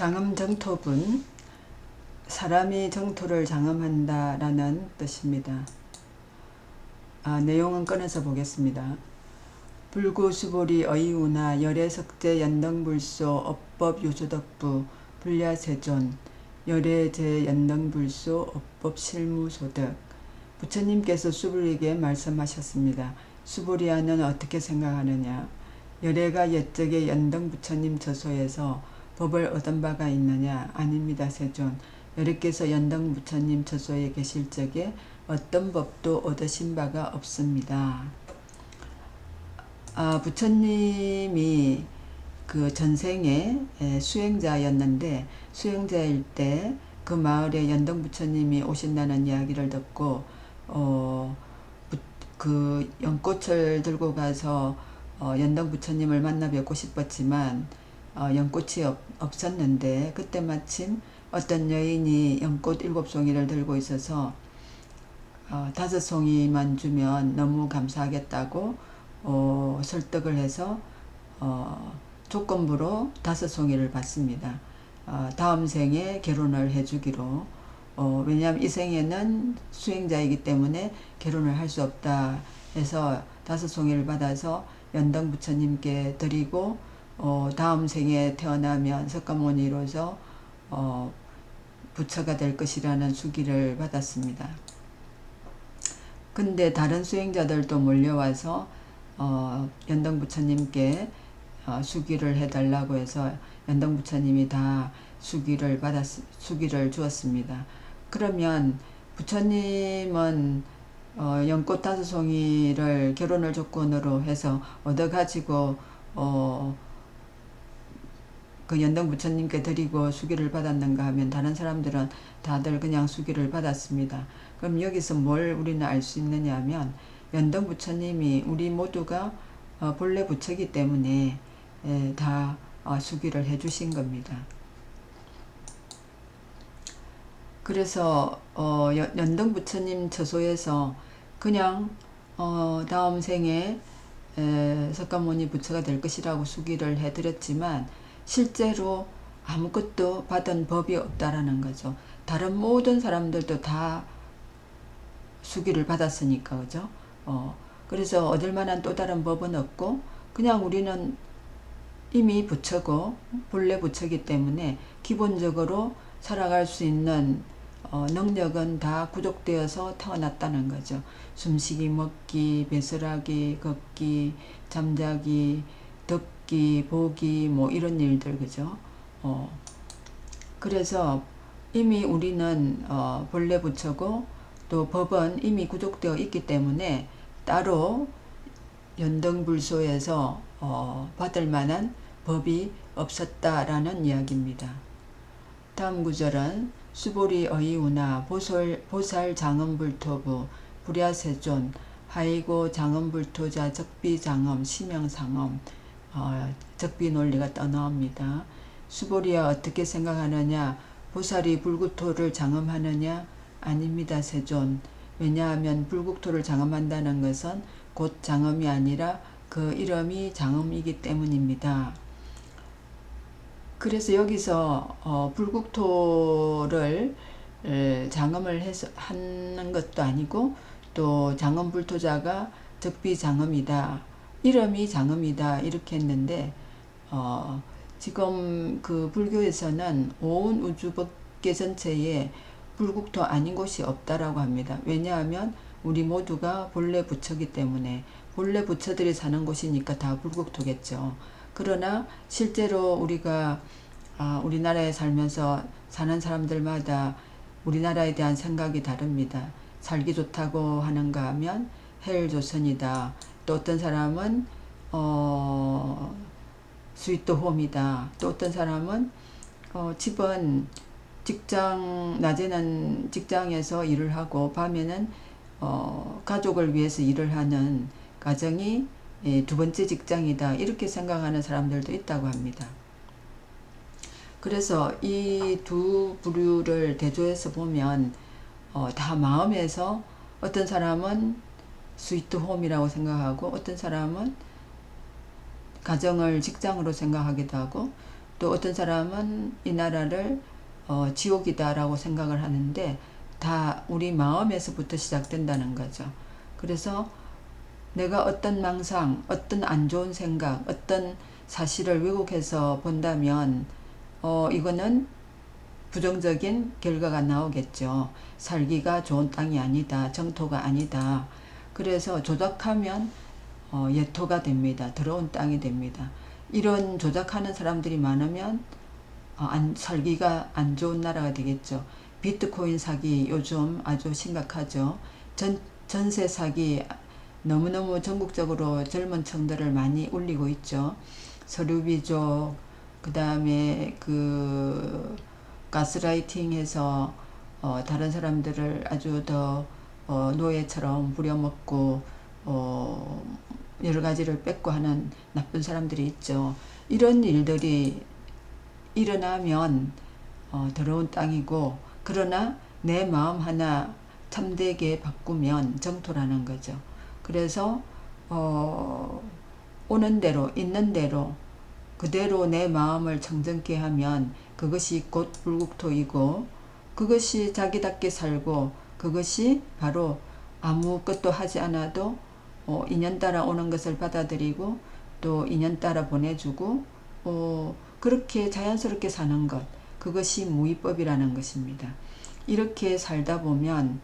장음 정토분 사람이 정토를 장음한다 라는 뜻입니다. 아, 내용은 꺼내서 보겠습니다. 불구수보리 어이우나 열애석제 연등불소 업법 요소덕부 불야세존 열애제 연등불소 업법 실무소득 부처님께서 수불에게 말씀하셨습니다. 수불이야는 어떻게 생각하느냐? 열애가 옛적에 연등 부처님 저소에서 법을 얻은 바가 있느냐? 아닙니다, 세존. 여리께서 연등 부처님 저소에 계실 적에 어떤 법도 얻으신 바가 없습니다. 아, 부처님이 그 전생에 수행자였는데 수행자일 때 그 마을에 연등 부처님이 오신다는 이야기를 듣고 어, 부, 그 연꽃을 들고 가서 어, 연등 부처님을 만나 뵙고 싶었지만 어, 연꽃이 없, 없었는데 그때 마침 어떤 여인이 연꽃 일곱 송이를 들고 있어서 어, 다섯 송이만 주면 너무 감사하겠다고 어, 설득을 해서 어, 조건부로 다섯 송이를 받습니다. 어, 다음 생에 결혼을 해주기로 어, 왜냐하면 이 생에는 수행자이기 때문에 결혼을 할 수 없다 해서 다섯 송이를 받아서 연등 부처님께 드리고 어, 다음 생에 태어나면 석가모니로서 어, 부처가 될 것이라는 수기를 받았습니다. 근데 다른 수행자들도 몰려와서 어, 연등 부처님께 어, 수기를 해달라고 해서 연등 부처님이 다 수기를 받았 수기를 주었습니다. 그러면 부처님은 어, 연꽃 다섯 송이를 결혼을 조건으로 해서 얻어가지고 어, 그 연등 부처님께 드리고 수기를 받았는가 하면 다른 사람들은 다들 그냥 수기를 받았습니다. 그럼 여기서 뭘 우리는 알 수 있느냐 하면 연등 부처님이 우리 모두가 어, 본래 부처기 때문에 에, 다 어, 수기를 해주신 겁니다. 그래서 어, 연등 부처님 처소에서 그냥 어, 다음 생에 에, 석가모니 부처가 될 것이라고 수기를 해드렸지만 실제로 아무것도 받은 법이 없다라는 거죠. 다른 모든 사람들도 다 수기를 받았으니까 그죠? 어, 그래서 얻을 만한 또 다른 법은 없고 그냥 우리는 이미 부처고 본래 부처기 때문에 기본적으로 살아갈 수 있는 어, 능력은 다 구족되어서 태어났다는 거죠. 숨쉬기, 먹기, 배설하기, 걷기, 잠자기, 듣기, 보기, 뭐 이런 일들 그죠. 어, 그래서 이미 우리는 어, 본래 부처고 또 법은 이미 구족되어 있기 때문에 따로 연등불소에서 어, 받을 만한 법이 없었다라는 이야기입니다. 다음 구절은 수보리 어이우나 보살, 보살 장엄불토부 불야세존 하이고 장엄불토자 적비장엄 심형상엄 어, 적비 논리가 떠나옵니다. 수보리야 어떻게 생각하느냐 보살이 불구토를 장엄하느냐 아닙니다 세존 왜냐하면 불국토를 장엄한다는 것은 곧 장엄이 아니라 그 이름이 장엄이기 때문입니다. 그래서 여기서 어, 불국토를 장엄을 해서 하는 것도 아니고 또 장엄불토자가 적비장엄이다. 이름이 장엄이다. 이렇게 했는데 어, 지금 그 불교에서는 온 우주 법계 전체에 불국토 아닌 곳이 없다라고 합니다. 왜냐하면 우리 모두가 본래 부처기 때문에 본래 부처들이 사는 곳이니까 다 불국토겠죠. 그러나 실제로 우리가 아, 우리나라에 살면서 사는 사람들마다 우리나라에 대한 생각이 다릅니다. 살기 좋다고 하는가 하면 헬조선이다. 또 어떤 사람은 어, 스위트 홈이다. 또 어떤 사람은 어, 집은 직장 낮에는 직장에서 일을 하고 밤에는 어, 가족을 위해서 일을 하는 가정이 예, 두 번째 직장이다 이렇게 생각하는 사람들도 있다고 합니다. 그래서 이 두 부류를 대조해서 보면 어, 다 마음에서 어떤 사람은 스위트 홈이라고 생각하고 어떤 사람은 가정을 직장으로 생각하기도 하고 또 어떤 사람은 이 나라를 어, 지옥이다라고 생각을 하는데 다 우리 마음에서부터 시작된다는 거죠. 그래서 내가 어떤 망상, 어떤 안 좋은 생각, 어떤 사실을 왜곡해서 본다면 어, 이거는 부정적인 결과가 나오겠죠. 살기가 좋은 땅이 아니다. 정토가 아니다. 그래서 조작하면 어, 예토가 됩니다. 더러운 땅이 됩니다. 이런 조작하는 사람들이 많으면 어, 안, 살기가 안 좋은 나라가 되겠죠. 비트코인 사기 요즘 아주 심각하죠. 전, 전세 사기 너무너무 전국적으로 젊은 층들을 많이 울리고 있죠. 서류비족, 그 다음에 그 가스라이팅 해서 어, 다른 사람들을 아주 더 어, 노예처럼 부려먹고 어, 여러 가지를 뺏고 하는 나쁜 사람들이 있죠. 이런 일들이 일어나면 어, 더러운 땅이고 그러나 내 마음 하나 참되게 바꾸면 정토라는 거죠. 그래서 어, 오는 대로 있는 대로 그대로 내 마음을 청정케 하면 그것이 곧 불국토이고 그것이 자기답게 살고 그것이 바로 아무것도 하지 않아도 어, 인연 따라 오는 것을 받아들이고 또 인연 따라 보내주고 어, 그렇게 자연스럽게 사는 것 그것이 무위법이라는 것입니다. 이렇게 살다 보면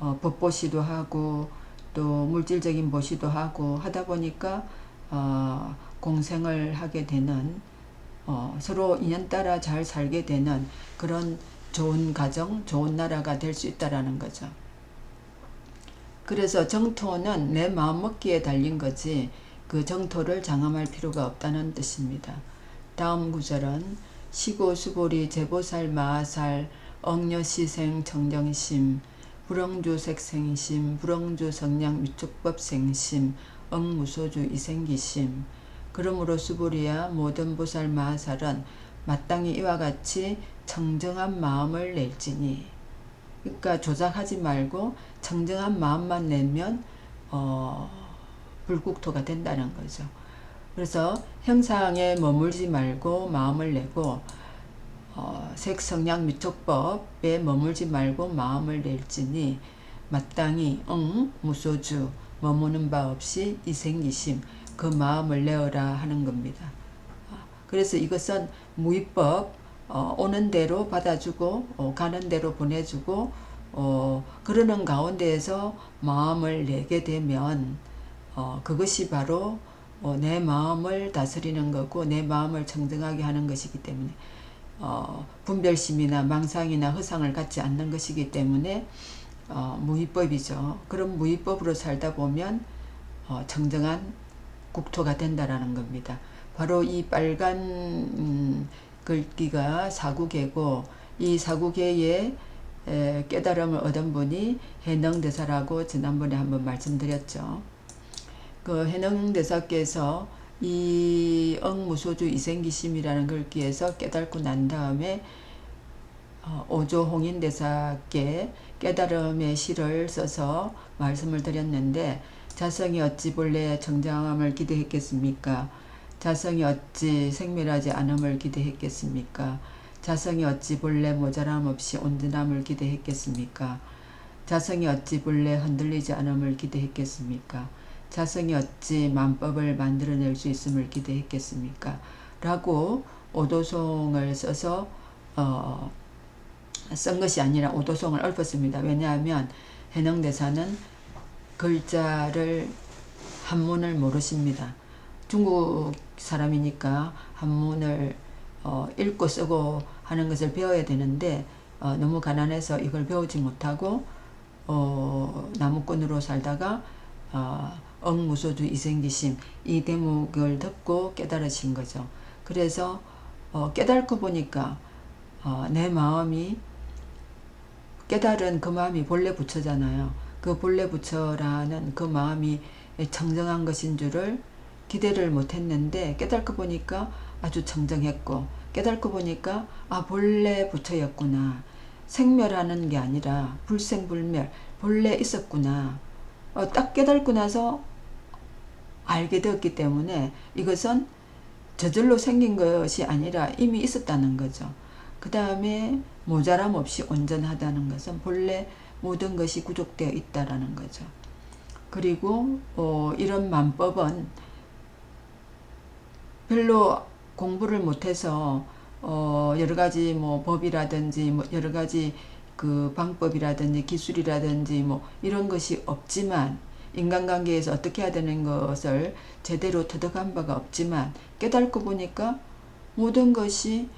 어, 법보시도 하고 또 물질적인 보시도 하고 하다 보니까 어, 공생을 하게 되는 어, 서로 인연 따라 잘 살게 되는 그런 좋은 가정, 좋은 나라가 될 수 있다라는 거죠. 그래서 정토는 내 마음 먹기에 달린 거지 그 정토를 장엄할 필요가 없다는 뜻입니다. 다음 구절은 시고수보리 제보살 마살 억녀시생 정정심 불엉주색생심 불엉주 성량 미촉법생심 억무소주 이생기심 그러므로 수보리야 모든 보살 마살은 마땅히 이와 같이 청정한 마음을 낼지니 그러니까 조작하지 말고 청정한 마음만 내면 어, 불국토가 된다는 거죠. 그래서 형상에 머물지 말고 마음을 내고 어, 색성량 미촉법에 머물지 말고 마음을 낼지니 마땅히 응 무소주 머무는 바 없이 이생기심 그 마음을 내어라 하는 겁니다. 어, 그래서 이것은 무위법 어, 오는 대로 받아주고 어, 가는 대로 보내주고 어, 그러는 가운데에서 마음을 내게 되면 어, 그것이 바로 어, 내 마음을 다스리는 거고 내 마음을 청정하게 하는 것이기 때문에 어, 분별심이나 망상이나 허상을 갖지 않는 것이기 때문에 어, 무위법이죠. 그럼 무위법으로 살다 보면 어, 청정한 국토가 된다라는 겁니다. 바로 이 빨간 음, 글귀가 사구계고 이 사구계의 에, 깨달음을 얻은 분이 해능대사라고 지난번에 한번 말씀드렸죠. 그 해능대사께서 이 억무소주 이생기심이라는 글귀에서 깨닫고 난 다음에 어, 오조 홍인대사께 깨달음의 시를 써서 말씀을 드렸는데 자성이 어찌 본래 정장함을 기대했겠습니까? 자성이 어찌 생멸하지 않음을 기대했겠습니까? 자성이 어찌 본래 모자람 없이 온전함을 기대했겠습니까? 자성이 어찌 본래 흔들리지 않음을 기대했겠습니까? 자성이 어찌 만법을 만들어낼 수 있음을 기대했겠습니까? 라고 오도송을 써서 어, 쓴 것이 아니라 오도송을 읊었습니다. 왜냐하면 해능대사는 글자를 한문을 모르십니다. 중국 사람이니까 한문을 어, 읽고 쓰고 하는 것을 배워야 되는데 어, 너무 가난해서 이걸 배우지 못하고 어, 나무꾼으로 살다가 어, 억무소주 이생기심 이 대목을 듣고 깨달으신 거죠. 그래서 어, 깨달고 보니까 어, 내 마음이 깨달은 그 마음이 본래 부처잖아요. 그 본래 부처라는 그 마음이 청정한 것인 줄을 기대를 못했는데 깨달고 보니까 아주 청정했고 깨달고 보니까 아 본래 부처였구나 생멸하는 게 아니라 불생불멸 본래 있었구나 어, 딱 깨달고 나서 알게 되었기 때문에 이것은 저절로 생긴 것이 아니라 이미 있었다는 거죠. 그 다음에 모자람 없이 온전하다는 것은 본래 모든 것이 구족되어 있다라는 거죠. 그리고 어, 이런 만법은 별로 공부를 못해서 어, 여러 가지 뭐 법이라든지 뭐 여러 가지 그 방법이라든지 기술이라든지 뭐 이런 것이 없지만 인간관계에서 어떻게 해야 되는 것을 제대로 터득한 바가 없지만 깨닫고 보니까 모든 것이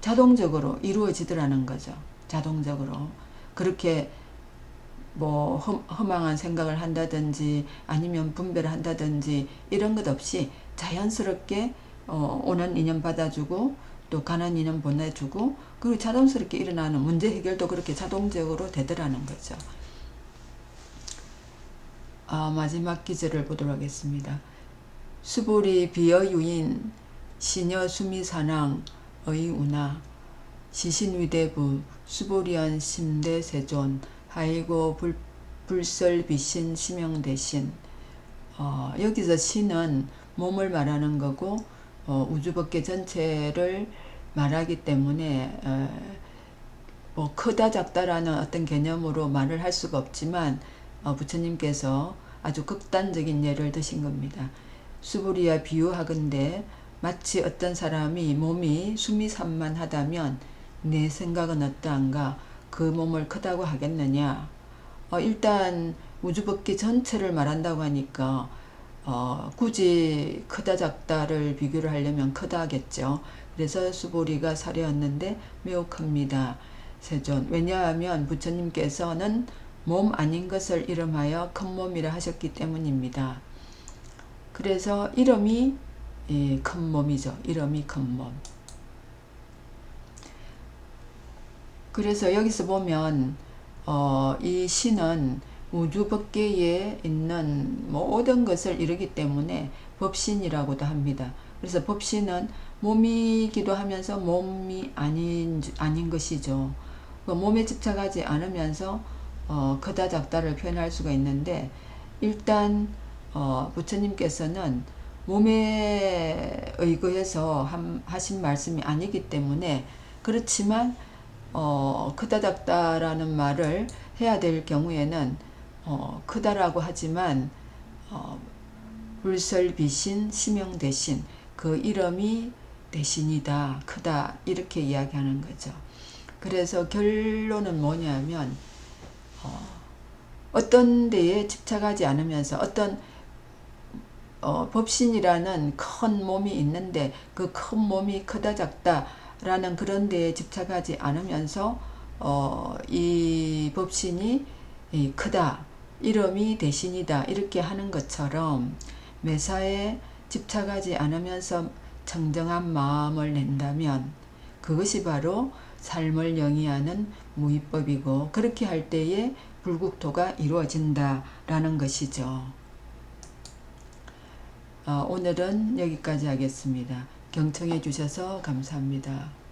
자동적으로 이루어지더라는 거죠. 자동적으로. 그렇게 뭐 험, 허망한 생각을 한다든지 아니면 분별을 한다든지 이런 것 없이 자연스럽게 어, 오는 인연 받아주고 또 가는 인연 보내주고 그리고 자동스럽게 일어나는 문제 해결도 그렇게 자동적으로 되더라는 거죠. 아, 마지막 기절을 보도록 하겠습니다. 수보리 비어 유인 시녀 수미사낭 의운하 시신 위대부 수보리안 심대 세존 하이고 불, 불설 비신 심영 대신 어, 여기서 신은 몸을 말하는 거고 어, 우주법계 전체를 말하기 때문에 어, 뭐 크다 작다라는 어떤 개념으로 말을 할 수가 없지만 어, 부처님께서 아주 극단적인 예를 드신 겁니다. 수부리와 비유하건대 마치 어떤 사람이 몸이 숨이 산만하다면 내 생각은 어떠한가 그 몸을 크다고 하겠느냐 어, 일단 우주법계 전체를 말한다고 하니까 어, 굳이 크다 작다를 비교를 하려면 크다 하겠죠. 그래서 수보리가 사려였는데 매우 큽니다. 세존. 왜냐하면 부처님께서는 몸 아닌 것을 이름하여 큰 몸이라 하셨기 때문입니다. 그래서 이름이 예, 큰 몸이죠. 이름이 큰 몸. 그래서 여기서 보면 어, 이 신은 우주 법계에 있는 모든 것을 이루기 때문에 법신이라고도 합니다. 그래서 법신은 몸이기도 하면서 몸이 아닌 아닌 것이죠. 그 몸에 집착하지 않으면서 어, 크다 작다를 표현할 수가 있는데 일단 어, 부처님께서는 몸에 의거해서 한, 하신 말씀이 아니기 때문에 그렇지만 어, 크다 작다라는 말을 해야 될 경우에는 어, 크다라고 하지만 어, 불설비신 심형 대신 그 이름이 대신이다 크다 이렇게 이야기하는 거죠. 그래서 결론은 뭐냐면 어, 어떤 데에 집착하지 않으면서 어떤 어, 법신이라는 큰 몸이 있는데 그 큰 몸이 크다 작다라는 그런 데에 집착하지 않으면서 어, 이 법신이 이 크다 이름이 대신이다 이렇게 하는 것처럼 매사에 집착하지 않으면서 청정한 마음을 낸다면 그것이 바로 삶을 영위하는 무위법이고 그렇게 할 때에 불국토가 이루어진다라는 것이죠. 어, 오늘은 여기까지 하겠습니다. 경청해 주셔서 감사합니다.